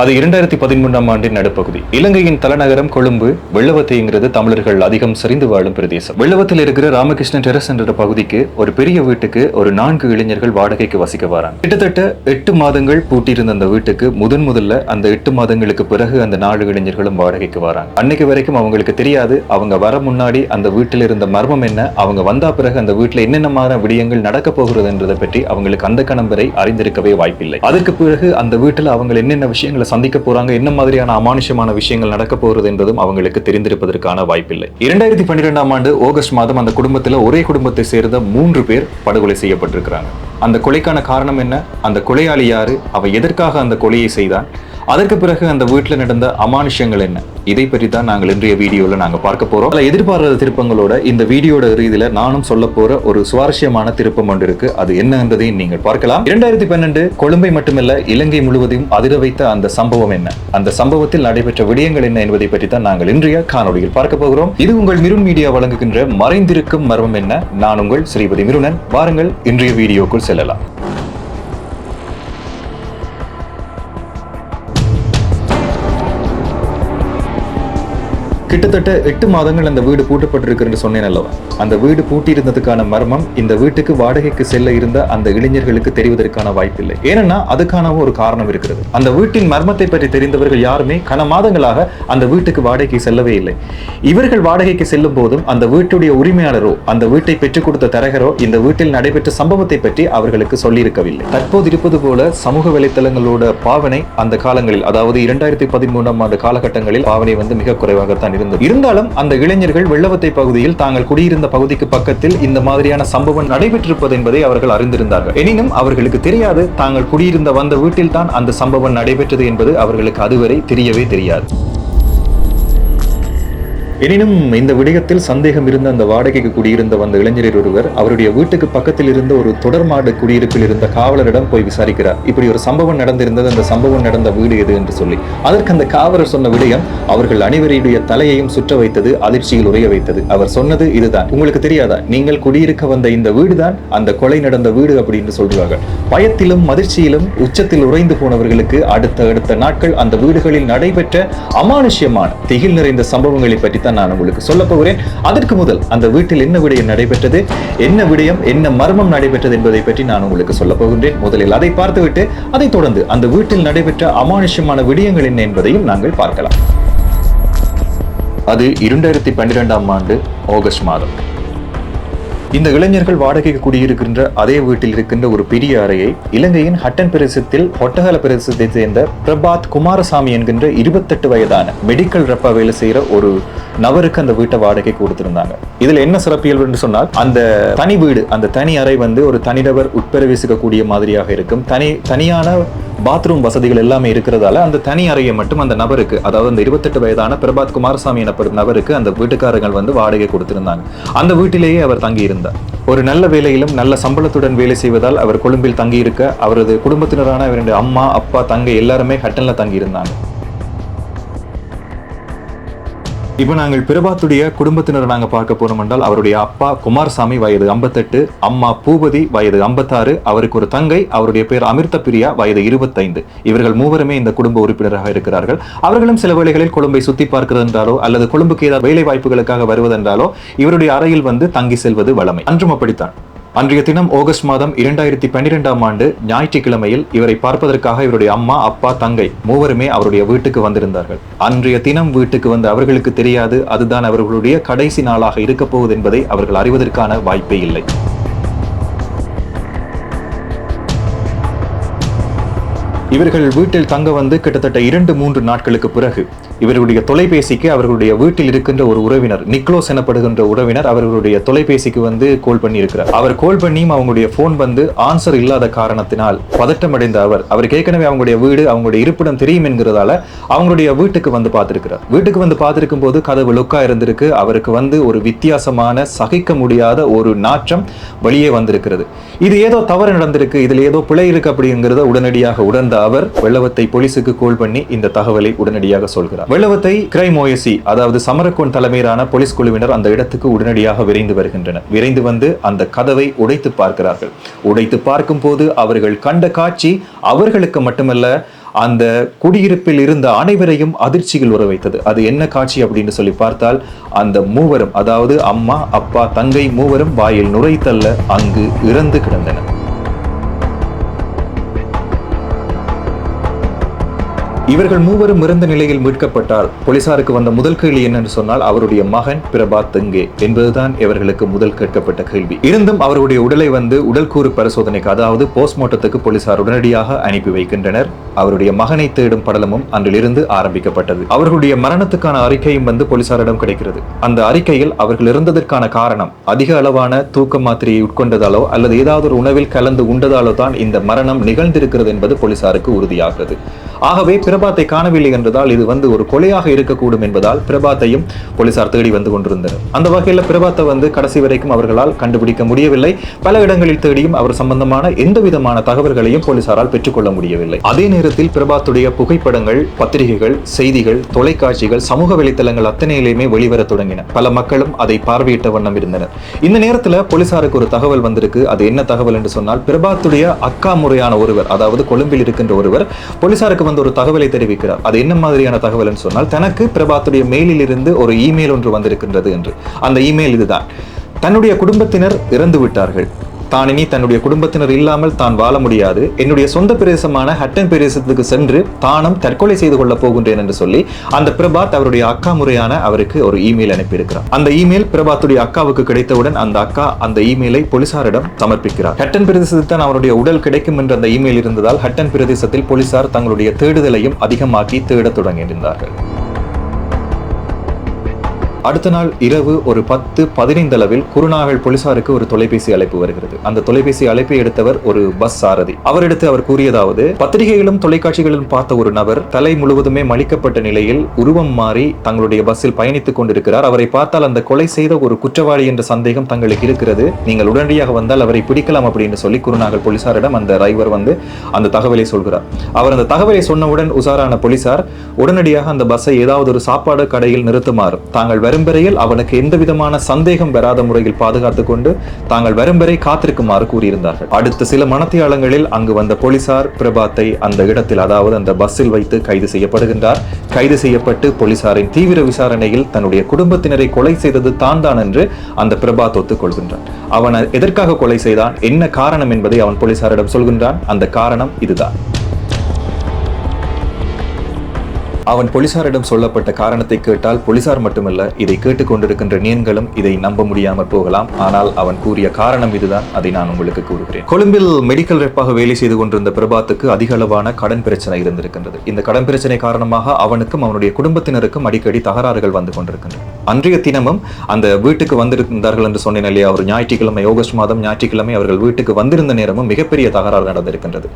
அது இரண்டாயிரத்தி பதிமூன்றாம் ஆண்டின் நடுப்பகுதி. இலங்கையின் தலைநகரம் கொழும்பு வெள்ளவத்தைங்கிறது தமிழர்கள் அதிகம் சரிந்து வாழும் பிரதேசம். வெள்ளவத்தில் இருக்கிற ராமகிருஷ்ணன் டெரஸ் என்ற பகுதிக்கு ஒரு பெரிய வீட்டுக்கு ஒரு நான்கு இளைஞர்கள் வாடகைக்கு வசிக்க வராங்க. கிட்டத்தட்ட எட்டு மாதங்கள் பூட்டியிருந்த அந்த வீட்டுக்கு முதன் முதல்ல அந்த எட்டு மாதங்களுக்கு பிறகு அந்த நாலு இளைஞர்களும் வாடகைக்கு வராங்க. அன்னைக்கு வரைக்கும் அவங்களுக்கு தெரியாது அவங்க வர முன்னாடி அந்த வீட்டில் இருந்த மர்மம் என்ன அவங்க வந்தா பிறகு அந்த வீட்டில் என்னென்ன மாதிரி விடயங்கள் நடக்க போகிறதுன்றதை பற்றி அவங்களுக்கு அந்த கணம் வரை அறிந்திருக்கவே வாய்ப்பில்லை. அதற்கு பிறகு அந்த வீட்டில் அவங்க என்னென்ன விஷயங்களை சந்திக்க போறாங்க. என்ன மாதிரியான அமானுஷமான விஷயங்கள் நடக்க போகிறது என்பதும் அவங்களுக்கு தெரிந்திருப்பதற்கான வாய்ப்பில்லை. இரண்டாயிரத்தி பன்னிரெண்டாம் ஆண்டு ஆகஸ்ட் மாதம் அந்த குடும்பத்தில் ஒரே குடும்பத்தை சேர்ந்த மூன்று பேர் படுகொலை செய்யப்பட்டிருக்கிறாங்க. அந்த கொலைக்கான காரணம் என்ன? அந்த கொலையாளி யாரு? அவ எதற்காக அந்த கொலையை செய்தான் அதற்கு பிறகு அந்த வீட்டில் நடந்த அமானுஷங்கள் என்ன? இதை பற்றி தான் நாங்கள் இன்றைய வீடியோவில் நாங்கள் பார்க்க போகிறோம் அதில் எதிர்பாராத திருப்பங்களோட இந்த வீடியோட ரீதியில் நானும் சொல்ல போகிற ஒரு சுவாரஸ்யமான திருப்பம் ஒன்று இருக்கு. அது என்னன்றதையும் நீங்கள் பார்க்கலாம். இரண்டாயிரத்தி பன்னெண்டு கொழும்பை மட்டுமல்ல இலங்கை முழுவதையும் அதிர வைத்த அந்த சம்பவம் என்ன? அந்த சம்பவத்தில் நடைபெற்ற விடயங்கள் என்ன என்பதை பற்றி தான் நாங்கள் இன்றைய காணொலியில் பார்க்க போகிறோம். இது உங்கள் மிருன் மீடியா வழங்குகின்ற மறைந்திருக்கும் மர்மம் என்ன? நான் உங்கள் ஸ்ரீபதி மிருனன். வாருங்கள் இன்றைய வீடியோக்குள் செல்லலாம். கிட்டத்தட்ட எட்டு மாதங்கள் அந்த வீடு பூட்டப்பட்டிருக்குன்னு சொன்னேன் அல்லவா? அந்த வீடு பூட்டியிருந்ததுக்கான மர்மம் இந்த வீட்டுக்கு வாடகைக்கு செல்ல இருந்த அந்த இளைஞர்களுக்கு தெரிவதற்கான வாய்ப்பில்லை. ஏன்னா அதுக்கான ஒரு காரணம் இருக்கிறது. அந்த வீட்டின் மர்மத்தை பற்றி தெரிந்தவர்கள் யாருமே கன மாதங்களாக அந்த வீட்டுக்கு வாடகைக்கு செல்லவே இல்லை. இவர்கள் வாடகைக்கு செல்லும் போதும் அந்த வீட்டுடைய உரிமையாளரோ அந்த வீட்டை பெற்றுக் கொடுத்த தரகரோ இந்த வீட்டில் நடைபெற்ற சம்பவத்தை பற்றி அவர்களுக்கு சொல்லியிருக்கவில்லை. தற்போது இருப்பது போல சமூக வலைத்தளங்களோட பாவனை அந்த காலங்களில் அதாவது இரண்டாயிரத்தி பதிமூன்றாம் ஆண்டு காலகட்டங்களில் பாவனை வந்து மிக குறைவாகத்தான் இருந்தது. இருந்தாலும் அந்த இளைஞர்கள் வெள்ளவத்தை பகுதியில் தாங்கள் குடியிருந்த பகுதிக்கு பக்கத்தில் இந்த மாதிரியான சம்பவம் நடைபெற்றிருப்பது என்பதை அவர்கள் அறிந்திருந்தார்கள். எனினும் அவர்களுக்கு தெரியாது தாங்கள் குடியிருந்த வந்த வீட்டில் தான் அந்த சம்பவம் நடைபெற்றது என்பது அவர்களுக்கு அதுவரை தெரியவே தெரியாது. எனினும் இந்த விடயத்தில் சந்தேகம் இருந்த அந்த வாடகைக்கு குடியிருந்த வந்த இளைஞர் ஒருவர் அவருடைய வீட்டுக்கு பக்கத்தில் இருந்த ஒரு தொடர்மாடு குடியிருப்பில் இருந்த காவலரிடம் போய் விசாரிக்கிறார். இப்படி ஒரு சம்பவம் நடந்திருந்தது. அந்த சம்பவம் நடந்த வீடு எது என்று சொல்லி. அதற்கு அந்த காவலர் சொன்ன விடயம் அவர்கள் அனைவருடைய தலையையும் சுற்ற வைத்தது அதிர்ச்சியில் உரைய வைத்தது. அவர் சொன்னது இதுதான். உங்களுக்கு தெரியாதா? நீங்கள் குடியிருக்க வந்த இந்த வீடுதான் அந்த கொலை நடந்த வீடு அப்படின்னு சொல்றார்கள் பயத்திலும் அதிர்ச்சியிலும் உச்சத்தில் உறைந்து போனவர்களுக்கு அடுத்த அடுத்த நாட்கள் அந்த வீடுகளில் நடைபெற்ற அமானுஷ்யமான திகில் நிறைந்த சம்பவங்களை பற்றி தான் நான் உங்களுக்கு சொல்ல போகிறேன். அதற்கு முதல் அந்த வீட்டில் என்ன விடயம் நடைபெற்றது? என்ன விடயம் என்ன மர்மம் நடைபெற்றது என்பதை பற்றி நான் உங்களுக்கு சொல்ல போகின்றேன். முதலில் அதை பார்த்துவிட்டு அதைத் தொடர்ந்து அந்த வீட்டில் நடைபெற்ற அமானுஷ்யமான விடயங்கள் என்ன என்பதையும் நாங்கள் பார்க்கலாம். அது இரண்டாயிரத்தி பன்னிரெண்டாம் ஆண்டு ஆகஸ்ட் மாதம். இந்த இளைஞர்கள் வாடகைக்கு குடியிருக்கின்ற அதே வீட்டில் இருக்கின்ற ஒரு பெரிய அறையை இலங்கையின் ஹட்டன் பிரதேசத்தில் ஒட்டகல பிரதேசத்தை சேர்ந்த பிரபாத் குமாரசாமி என்கின்ற இருபத்தெட்டு வயதான மெடிக்கல் ரப்பா வேலை செய்யற ஒரு நபருக்கு அந்த வீட்டை வாடகை கொடுத்திருந்தாங்க. இதுல என்ன சிறப்பியல் என்று சொன்னால் அந்த தனி வீடு அந்த தனி அறை வந்து ஒரு தனிநபர் உட்பிரவேசிக்கக்கூடிய மாதிரியாக இருக்கும். தனி தனியான பாத்ரூம் வசதிகள் எல்லாமே இருக்கிறதால அந்த தனி அறையை மட்டும் அந்த நபருக்கு அதாவது அந்த இருபத்தெட்டு வயதான பிரபாத் குமாரசாமி எனப்படும் நபருக்கு அந்த வீட்டுக்காரர்கள் வந்து வாடகை கொடுத்திருந்தாங்க. அந்த வீட்டிலேயே அவர் தங்கியிருந்தார். ஒரு நல்ல வேலையிலும் நல்ல சம்பளத்துடன் வேலை செய்வதால் அவர் கொழும்பில் தங்கியிருக்க அவரது குடும்பத்தினரான அவருடைய அம்மா அப்பா தங்கை எல்லாருமே ஹட்டனில் தங்கியிருந்தாங்க. இப்போ நாங்கள் பிரபாத்துடைய குடும்பத்தினர் நாங்கள் பார்க்க போனோம் என்றால் அவருடைய அப்பா குமாரசாமி வயது ஐம்பத்தெட்டு அம்மா பூபதி வயது ஐம்பத்தாறு அவருக்கு ஒரு தங்கை அவருடைய பேர் அமிர்த பிரியா வயது இருபத்தைந்து. இவர்கள் மூவருமே இந்த குடும்ப உறுப்பினராக இருக்கிறார்கள். அவர்களும் சில வேளைகளில் கொழும்பை சுத்தி பார்க்கிறது என்றாலோ அல்லது கொழும்புக்கு ஏதாவது வேலை வாய்ப்புகளுக்காக வருவதென்றாலோ இவருடைய அறையில் வந்து தங்கி செல்வது வளமை அன்றும் அப்படித்தான். அன்றைய தினம் ஆகஸ்ட் மாதம் இரண்டாயிரத்தி பன்னிரெண்டாம் ஆண்டு ஞாயிற்றுக்கிழமையில் இவரை பார்ப்பதற்காக இவருடைய அம்மா அப்பா தங்கை மூவருமே அவருடைய வீட்டுக்கு வந்திருந்தார்கள். அன்றைய தினம் வீட்டுக்கு வந்த அவர்களுக்கு தெரியாது அதுதான் அவர்களுடைய கடைசி நாளாக இருக்கப் போகுது என்பதை அவர்கள் அறிவதற்கான வாய்ப்பே இல்லை. இவர்கள் வீட்டில் தங்க வந்து கிட்டத்தட்ட இரண்டு மூன்று நாட்களுக்கு பிறகு இவர்களுடைய தொலைபேசிக்கு அவர்களுடைய வீட்டில் இருக்கின்ற ஒரு உறவினர் நிக்லோஸ் எனப்படுகின்ற உறவினர் அவர்களுடைய தொலைபேசிக்கு வந்து கோல் பண்ணி இருக்கிறார் அவர் கோல் பண்ணியும் அவங்களுடைய போன் வந்து ஆன்சர் இல்லாத காரணத்தினால் பதட்டமடைந்த அவர். அவருக்கு ஏற்கனவே அவங்களுடைய வீடு அவங்களுடைய இருப்பிடம் தெரியும் என்கிறதால அவங்களுடைய வீட்டுக்கு வந்து பார்த்திருக்கிறார். வீட்டுக்கு வந்து பார்த்திருக்கும் போது கதவு லுக்கா இருந்திருக்கு. அவருக்கு வந்து ஒரு வித்தியாசமான சகிக்க முடியாத ஒரு நாற்றம் வெளியே வந்திருக்கிறது. இது ஏதோ தவறு நடந்திருக்கு. இதுல ஏதோ பிழை இருக்கு அப்படிங்கிறத உடனடியாக உணர்ந்த அவர் வெள்ளவத்தை போலீஸுக்கு கோல் பண்ணி இந்த தகவலை உடனடியாக சொல்கிறார். வெள்ளவத்தை கிரைம் ஓஎஸ்சி அதாவது சமரக்கோன் தலைமையிலான போலீஸ் குழுவினர் அந்த இடத்துக்கு உடனடியாக விரைந்து வருகின்றனர். விரைந்து வந்து அந்த கதவை உடைத்து பார்க்கிறார்கள். உடைத்து பார்க்கும் போது அவர்கள் கண்ட காட்சி அவர்களுக்கு மட்டுமல்ல அந்த குடியிருப்பில் இருந்த அனைவரையும் அதிர்ச்சியில் உற வைத்தது. அது என்ன காட்சி அப்படின்னு சொல்லி பார்த்தால் அந்த மூவரும் அதாவது அம்மா அப்பா தங்கை மூவரும் வாயில் நுரைத்தள்ள அங்கு இறந்து கிடந்தனர். இவர்கள் மூவரும் இறந்த நிலையில் மீட்கப்பட்டால் போலீசாருக்கு வந்த முதல் கேள்வி என்னன்னு சொன்னால் அவருடைய மகன் பிரபாத் எங்கே என்பதுதான் இவர்களுக்கு முதல் கேட்கப்பட்ட கேள்வி. இருந்தும் அவருடைய உடலை வந்து உடல்கூறு பரிசோதனைக்கு அதாவது போஸ்ட்மார்ட்டத்துக்கு போலீசார் உடனடியாக அனுப்பி வைக்கின்றனர். அவருடைய மகனை தேடும் படலமும் அன்றிலிருந்து ஆரம்பிக்கப்பட்டது. அவர்களுடைய மரணத்துக்கான அறிக்கையும் வந்து போலீசாரிடம் கிடைக்கிறது. அந்த அறிக்கையில் அவர்கள் இருந்ததற்கான காரணம் அதிக அளவான தூக்க மாத்திரையை உட்கொண்டதாலோ அல்லது ஏதாவது ஒரு உணவில் கலந்து உண்டதாலோ தான் இந்த மரணம் நிகழ்ந்திருக்கிறது என்பது போலீசாருக்கு உறுதியாகிறது. ஆகவே பிரபாத்தை காணவில்லை என்றதால் இது வந்து ஒரு கொலையாக இருக்கக்கூடும் என்பதால் பிரபாத்தையும் போலீசார் தேடி வந்து கொண்டிருந்தனர். அந்த வகையில் பிரபாத்தை வந்து கடைசி வரைக்கும் அவர்களால் கண்டுபிடிக்க முடியவில்லை. பல இடங்களில் தேடியும் அவர் சம்பந்தமான எந்த விதமான தகவல்களையும் போலீசாரால் பெற்றுக்கொள்ள முடியவில்லை. அதே நேரத்தில் பிரபாத்துடைய புகைப்படங்கள் பத்திரிகைகள் செய்திகள் தொலைக்காட்சிகள் சமூக வலைத்தளங்கள் அத்தனையிலேயுமே வெளிவர தொடங்கின. பல மக்களும் அதை பார்வையிட்ட வண்ணம் இருந்தனர். இந்த நேரத்தில் போலீசாருக்கு ஒரு தகவல் வந்திருக்கு. அது என்ன தகவல் என்று சொன்னால் பிரபாத்துடைய அக்கா முறையான ஒருவர் அதாவது கொழும்பில் இருக்கின்ற ஒருவர் போலீசாருக்கு வந்து ஒரு தகவலை தெரிவிக்கிறார். அது என்ன மாதிரியான தகவல் என்று சொன்னால் தனக்கு பிரபாத்துடைய மெயிலில் இருந்து ஒரு இமெயில் ஒன்று வந்திருக்கின்றது என்று. அந்த இமெயில் இதுதான். தன்னுடைய குடும்பத்தினர் இறந்து விட்டார்கள் தான் இனி தன்னுடைய குடும்பத்தினர் இல்லாமல் தான் வாழ முடியாது. என்னுடைய சொந்த பிரதேசமான ஹட்டன் பிரதேசத்துக்கு சென்று தானும் தற்கொலை செய்து கொள்ள போகின்றேன் என்று சொல்லி அந்த பிரபாத் அவருடைய அக்கா முறையான அவருக்கு ஒரு இமெயில் அனுப்பியிருக்கிறார். அந்த இமெயில் பிரபாத்துடைய அக்காவுக்கு கிடைத்தவுடன் அந்த அக்கா அந்த இமெயிலை போலீசாரிடம் சமர்ப்பிக்கிறார். ஹட்டன் பிரதேசத்தில் தான் அவருடைய உடல் கிடைக்கும் என்ற அந்த இமெயில் இருந்ததால் ஹட்டன் பிரதேசத்தில் போலீசார் தங்களுடைய தேடுதலையும் அதிகமாக்கி தேடத் தொடங்கியிருந்தார்கள். அடுத்த நாள் இரவு ஒரு பத்து பதினைந்து அளவில் குருநாகல் போலீசாருக்கு ஒரு தொலைபேசி அழைப்பு வருகிறது. அந்த தொலைபேசி அழைப்பை எடுத்தவர் ஒரு பஸ் சாரதி. அவரிடத்து அவர் கூறியதாவது பத்திரிகைகளும் தொலைக்காட்சிகளிலும் பார்த்த ஒரு நபர் தலை முழுவதுமே மலிக்கப்பட்ட நிலையில் உருவம் மாறி தங்களுடைய பஸ்ஸில் பயணித்துக் கொண்டிருக்கிறார். அவரை பார்த்தால் அந்த கொலை செய்த ஒரு குற்றவாளி என்ற சந்தேகம் தங்களுக்கு இருக்கிறது. நீங்கள் உடனடியாக வந்தால் அவரை பிடிக்கலாம் அப்படின்னு சொல்லி குருநாகல் போலீசாரிடம் அந்த டிரைவர் வந்து அந்த தகவலை சொல்கிறார். அவர் அந்த தகவலை சொன்னவுடன் உசாரான போலீசார் உடனடியாக அந்த பஸ்ஸை ஏதாவது ஒரு சாப்பாடு கடையில் நிறுத்துமாறு. தாங்கள் வரும்பரையில் அவனுக்கு எந்த விதமான சந்தேகம் வராத முறையில் பாதுகாத்து கொண்டு தாங்கள் வரும் காத்திருக்குமாறு கூறியிருந்தார்கள். அடுத்த சில மனத்தியாளங்களில் அங்கு வந்த போலீசார் பிரபாத்தை அந்த இடத்தில் அதாவது அந்த பஸ்ஸில் வைத்து கைது செய்யப்படுகின்றார். கைது செய்யப்பட்டு போலீசாரின் தீவிர விசாரணையில் தன்னுடைய குடும்பத்தினரை கொலை செய்தது தான் தான் என்று அந்த பிரபாத் ஒத்துக்கொள்கின்றான் அவன் எதற்காக கொலை செய்தான்? என்ன காரணம் என்பதை அவன் போலீசாரிடம் சொல்கின்றான். அந்த காரணம் இதுதான். அவன் போலீசாரிடம் சொல்லப்பட்ட காரணத்தை கேட்டால் போலீசார் மட்டுமல்ல இதை கேட்டுக்கொண்டிருக்கின்ற நீங்களும் இதை நம்ப முடியாமல் போகலாம். ஆனால் அவன் கூறிய காரணம் இதுதான் அதை நான் உங்களுக்கு கூறுகிறேன். கொழும்பில் மெடிக்கல் ரெப்பாக வேலை செய்து கொண்டிருந்த பிரபாத்துக்கு அதிக அளவான கடன் பிரச்சனை இருந்திருக்கின்றது. இந்த கடன் பிரச்சனை காரணமாக அவனுக்கும் அவனுடைய குடும்பத்தினருக்கும் அடிக்கடி தகராறுகள் வந்து கொண்டிருக்கின்றன. அன்றைய தினமும் அந்த வீட்டுக்கு வந்திருந்தார்கள் என்று சொன்னேன் இல்லையா ஒரு ஞாயிற்றுக்கிழமை ஆகஸ்ட் மாதம் ஞாயிற்றுக்கிழமை அவர்கள் வீட்டுக்கு வந்திருந்த நேரமும் மிகப்பெரிய தகராறு நடந்திருக்கின்றது.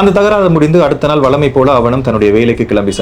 அந்த தகராறு முடிந்து அடுத்த நாள் வளமை போல அவனும் தன்னுடைய வேலைக்கு கிளம்பி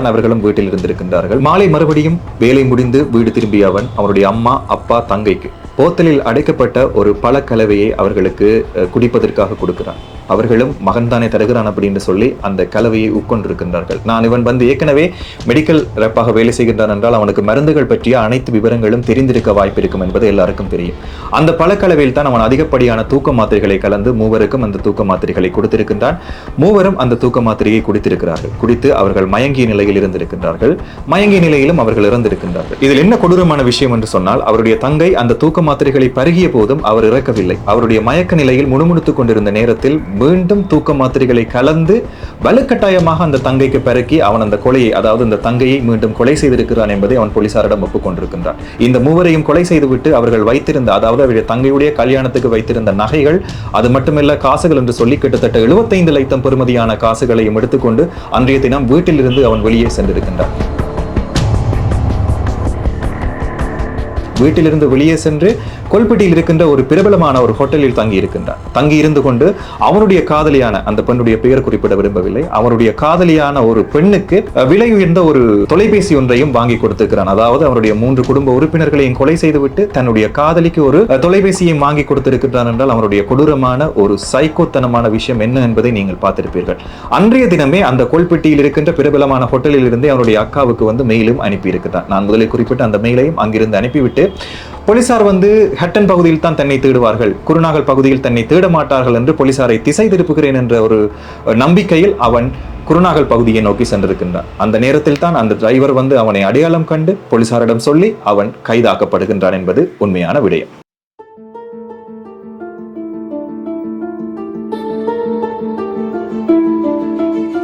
தான் அவர்களும் வீட்டில் இருந்திருக்கின்றார்கள். மாலை மறுபடியும் வேலை முடிந்து வீடு திரும்பிய அவன் அவனுடைய அம்மா அப்பா தங்கைக்கு. போத்தலில் அடைக்கப்பட்ட ஒரு பழக்கலவையை அவர்களுக்கு குடிப்பதற்காக கொடுக்கிறான். அவர்களும் மகன் தானே தருகிறான் அப்படின்னு சொல்லி அந்த கலவையை உட்கொண்டிருக்கின்றார்கள். நான் இவன் வந்து ஏற்கனவே மெடிக்கல் ரெப்பாக வேலை செய்கின்றான் என்றால் அவனுக்கு மருந்துகள் பற்றிய அனைத்து விவரங்களும் தெரிந்திருக்க வாய்ப்பு இருக்கும் என்பது எல்லாருக்கும் தெரியும். அந்த பழக்கலவையில் தான் அவன் அதிகப்படியான தூக்க மாத்திரைகளை கலந்து மூவருக்கும் அந்த தூக்க மாத்திரைகளை கொடுத்திருக்கின்றான். மூவரும் அந்த தூக்க மாத்திரையை குடித்திருக்கிறார்கள். குடித்து அவர்கள் மயங்கிய நிலையில் இருந்திருக்கின்றார்கள். மயங்கிய நிலையிலும் அவர்கள் இறந்திருக்கின்றார்கள். இதில் என்ன கொடூரமான விஷயம் என்று சொன்னால் அவருடைய தங்கை அந்த தூக்க மாத்திரைகளை பருகிய போதும் அவர் இறக்கவில்லை. அவருடைய மயக்க நிலையில் முணுமுணுத்துக் கொண்டிருந்த நேரத்தில் மீண்டும் தூக்க மாத்திரைகளை கலந்து வலுக்கட்டாயமாக அந்த தங்கைக்கு பரக்கி அவன் அந்த கொலையை அதாவது அந்த தங்கையை மீண்டும் கொலை செய்திருக்கிறான் என்பதை அவன் போலீசாரிடம் ஒப்புக்கொண்டிருக்கின்றான் இந்த மூவரையும் கொலை செய்துவிட்டு அவர்கள் வைத்திருந்த அதாவது அவருடைய தங்கையுடைய கல்யாணத்துக்கு வைத்திருந்த நகைகள் அது மட்டுமல்ல காசுகள் என்று சொல்லி கிட்டத்தட்ட 75 லட்சம் பெறுமதியான காசுகளையும் எடுத்துக்கொண்டு அன்றைய தினம் வீட்டிலிருந்து அவன் வெளியே சென்றிருக்கின்றான். வீட்டிலிருந்து வெளியே சென்று கொல்பட்டியில் இருக்கின்ற ஒரு பிரபலமான ஒரு ஹோட்டலில் தங்கி இருக்கின்றார். தங்கி இருந்து கொண்டு அவனுடைய காதலியான அந்த பெண்ணுடைய பெயர் குறிப்பிட விரும்பவில்லை. அவருடைய காதலியான ஒரு பெண்ணுக்கு விலை உயர்ந்த ஒரு தொலைபேசி ஒன்றையும் வாங்கி கொடுத்திருக்கிறான். அதாவது அவருடைய மூன்று குடும்ப உறுப்பினர்களையும் கொலை செய்துவிட்டு தன்னுடைய காதலிக்கு ஒரு தொலைபேசியையும் வாங்கி கொடுத்திருக்கிறான் என்றால் அவருடைய கொடூரமான ஒரு சைக்கோத்தனமான விஷயம் என்ன என்பதை நீங்கள் பார்த்திருப்பீர்கள். அன்றைய தினமே அந்த கொல்பட்டியில் இருக்கின்ற பிரபலமான ஹோட்டலில் இருந்து அவருடைய அக்காவுக்கு வந்து மெயிலும் அனுப்பியிருக்கிறான். நான் முதலில் குறிப்பிட்ட அந்த மெயிலையும் அங்கிருந்து அனுப்பிவிட்டு போலீசார் வந்து ஹட்டன் பகுதியில் தான் தன்னை தேடுவார்கள். குருநாகல் பகுதியில் தன்னை தேட மாட்டார்கள் என்று போலீசாரை திசை திருப்புகிறேன் என்ற ஒரு நம்பிக்கையில் அவன் குருநாகல் பகுதியை நோக்கி சென்றிருக்கின்றான். அந்த நேரத்தில் தான் அந்த டிரைவர் வந்து அவனை அடையாளம் கண்டு போலீசாரிடம் சொல்லி அவன் கைதாக்கப்படுகின்றான் என்பது உண்மையான விடயம்.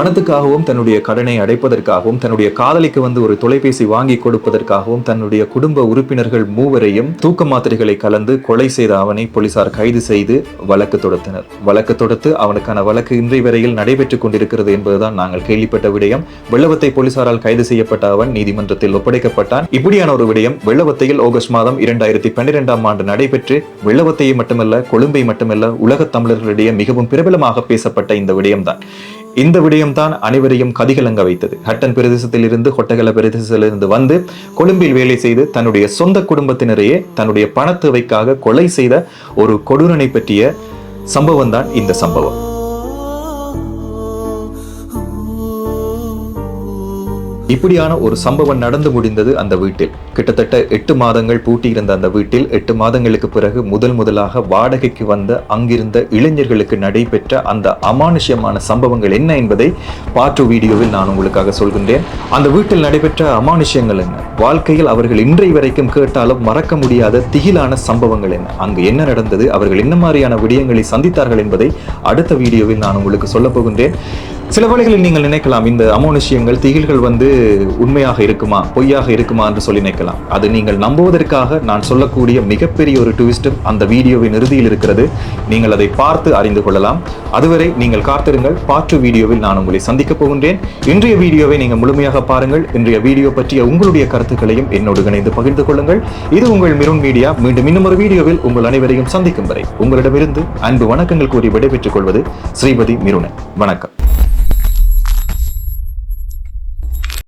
பணத்துக்காகவும் தன்னுடைய கடனை அடைப்பதற்காகவும் தன்னுடைய காதலிக்கு வந்து ஒரு தொலைபேசி வாங்கி கொடுப்பதற்காகவும் தன்னுடைய குடும்ப உறுப்பினர்கள் மூவரையும் தூக்க மாத்திரைகளை கலந்து கொலை செய்த அவனை போலீசார் கைது செய்து வழக்கு தொடுத்தனர். வழக்கு தொடுத்து அவனுக்கான வழக்கு இன்றைய வரையில் நடைபெற்றுக் கொண்டிருக்கிறது என்பதுதான் நாங்கள் கேள்விப்பட்ட விடயம். வெள்ளவத்தை போலீசாரால் கைது செய்யப்பட்ட அவன் நீதிமன்றத்தில் ஒப்படைக்கப்பட்டான். இப்படியான ஒரு விடயம் வெள்ளவத்தையில் ஆகஸ்ட் மாதம் இரண்டாயிரத்தி பன்னிரெண்டாம் ஆண்டு நடைபெற்று வெள்ளவத்தையை மட்டுமல்ல கொழும்பை மட்டுமல்ல உலக தமிழர்களிடையே மிகவும் பிரபலமாக பேசப்பட்ட இந்த விடயம்தான். இந்த விடயம்தான் அனைவரையும் கதிகலங்க வைத்தது. ஹட்டன் பிரதேசத்தில் இருந்து ஹொட்டகல பிரதேசத்திலிருந்து வந்து கொழும்பில் வேலை செய்து தன்னுடைய சொந்த குடும்பத்தினரையே தன்னுடைய பணத்தேவைக்காக கொலை செய்த ஒரு கொடூரனை பற்றிய சம்பவம் தான் இந்த சம்பவம். இப்படியான ஒரு சம்பவம் நடந்து முடிந்தது அந்த வீட்டில். கிட்டத்தட்ட எட்டு மாதங்கள் பூட்டியிருந்த அந்த வீட்டில் எட்டு மாதங்களுக்கு பிறகு முதல் முதலாக வாடகைக்கு வந்த அங்கிருந்த இளைஞர்களுக்கு நடைபெற்ற அந்த அமானுஷ்யமான சம்பவங்கள் என்ன என்பதை பாற்று வீடியோவில் நான் உங்களுக்காக சொல்கின்றேன். அந்த வீட்டில் நடைபெற்ற அமானுஷ்யங்கள் என்ன? வாழ்க்கையில் அவர்கள் இன்றை வரைக்கும் கேட்டாலும் மறக்க முடியாத திகிலான சம்பவங்கள் என்ன? அங்கு என்ன நடந்தது? அவர்கள் என்ன மாதிரியான விடயங்களை சந்தித்தார்கள் என்பதை அடுத்த வீடியோவில் நான் உங்களுக்கு சொல்ல போகின்றேன். சில வேளைகளில் நீங்கள் நினைக்கலாம் இந்த அமோனிஷியங்கள் திகில்கள் வந்து உண்மையாக இருக்குமா பொய்யாக இருக்குமா என்று சொல்லி நினைக்கலாம். அது நீங்கள் நம்புவதற்காக நான் சொல்லக்கூடிய மிகப்பெரிய ஒரு ட்விஸ்டும் அந்த வீடியோவின் இறுதியில் இருக்கிறது. நீங்கள் அதை பார்த்து அறிந்து கொள்ளலாம். அதுவரை நீங்கள் காத்திருங்கள். பாற்று வீடியோவில் நான் உங்களை சந்திக்கப் போகின்றேன். இன்றைய வீடியோவை நீங்கள் முழுமையாக பாருங்கள். இன்றைய வீடியோ பற்றிய உங்களுடைய கருத்துக்களையும் என்னோடு இணைந்து பகிர்ந்து கொள்ளுங்கள். இது உங்கள் மிருன் மீடியா. மீண்டும் இன்னும் ஒரு வீடியோவில் உங்கள் அனைவரையும் சந்திக்கும் வரை உங்களிடமிருந்து அன்பு வணக்கங்கள் கூறி விடைபெற்றுக் கொள்வது ஸ்ரீபதி மிருனன். வணக்கம்.